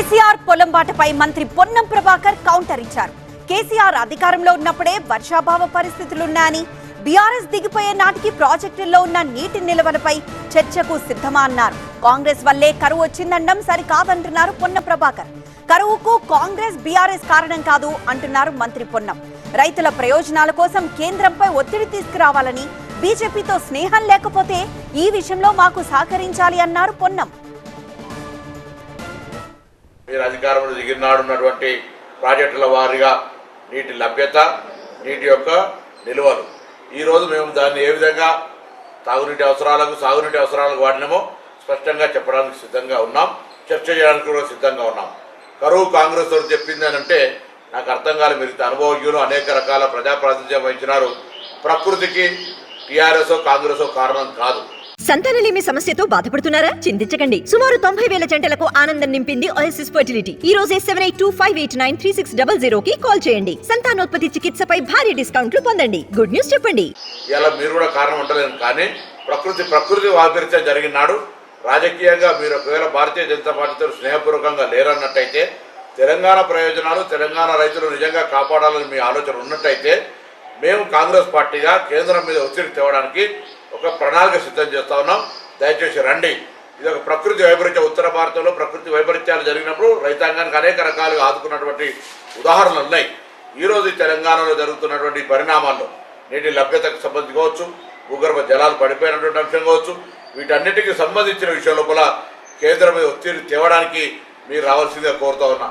కేసీఆర్ పొలం బాటపై మంత్రి పొన్నం ప్రభాకర్ కౌంటర్ ఇచ్చారు కేసీఆర్ అధికారంలో ఉన్నప్పుడే వర్షాభావ పరిస్థితులున్నాయని బీఆర్ఎస్ దిగిపోయే నాటికి ప్రాజెక్టుల్లో ఉన్న నీటి నిల్వలపై చర్చకు సిద్ధమా అన్నారు. కాంగ్రెస్ వల్లే కరువు వచ్చిందనడం సరికాదంటున్నారు పొన్నం ప్రభాకర్. కరువుకు కాంగ్రెస్ బీఆర్ఎస్ కారణం కాదు అంటున్నారు మంత్రి పొన్నం. రైతుల ప్రయోజనాల కోసం కేంద్రంపై ఒత్తిడి తీసుకురావాలని బీజేపీతో స్నేహం లేకపోతే ఈ విషయంలో మాకు సహకరించాలి అన్నారు పొన్నం. మీరు అధికారంలో దిగినాడు ఉన్నటువంటి ప్రాజెక్టుల వారీగా నీటి లభ్యత నీటి యొక్క నిల్వలు. ఈరోజు మేము దాన్ని ఏ విధంగా తాగునీటి అవసరాలకు సాగునీటి అవసరాలకు వాడినామో స్పష్టంగా చెప్పడానికి సిద్ధంగా ఉన్నాం. చర్చ చేయడానికి కూడా సిద్ధంగా ఉన్నాం. కరువు కాంగ్రెస్ వారు చెప్పింది అని అంటే నాకు అర్థం కాలేదు మీరు అనుభవజ్ఞులు అనేక రకాల ప్రజాప్రాతినిధ్యం వహించినారు. ప్రకృతికి టీఆర్ఎస్ కాంగ్రెస్ కారణం కాదు. సంతానలేమి సమస్యతో బాధపడుతున్నారా? చింతించకండి. సుమారు తొంభై వేల జంటలకు ఆనందం నింపింది ఓఎస్ఎస్ ఫర్టిలిటీ ఈ రోజే seven eight two five eight nine three six double zero కి కాల్ చేయండి. సంతానోత్పత్తి చికిత్సపై భారీ డిస్కౌంట్లు పొందండి. గుడ్ న్యూస్ చెప్పండి. ఇలా మీరు కూడా కారణం ఉండలేదు కానీ ప్రకృతి ప్రకృతి వైపరీత్యం జరిగినాడు రాజకీయంగా మీరు ఒకవేళ భారతీయ జనతా పార్టీతో స్నేహపూర్వకంగా లేరన్నట్టయితే తెలంగాణ ప్రయోజనాలు తెలంగాణ రైతులు నిజంగా కాపాడాలని మీ ఆలోచన ఉన్నట్టయితే మేము కాంగ్రెస్ పార్టీగా కేంద్రం మీద ఒత్తిడి తేవడానికి ఒక ప్రణాళిక సిద్ధం చేస్తా ఉన్నాం. దయచేసి రండి. ఇది ఒక ప్రకృతి వైపరీత్యం. ఉత్తర భారతంలో ప్రకృతి వైపరీత్యాలు జరిగినప్పుడు రైతాంగానికి అనేక రకాలుగా ఆదుకున్నటువంటి ఉదాహరణలు ఉన్నాయి. ఈరోజు తెలంగాణలో జరుగుతున్నటువంటి పరిణామాల్లో నీటి లభ్యతకు సంబంధించి కావచ్చు భూగర్భ జలాలు పడిపోయినటువంటి అంశం కావచ్చు వీటన్నిటికీ సంబంధించిన విషయం లోపల కేంద్రం మీద ఒత్తిడి తేవడానికి మీరు రావాల్సిందే కోరుతా ఉన్నా.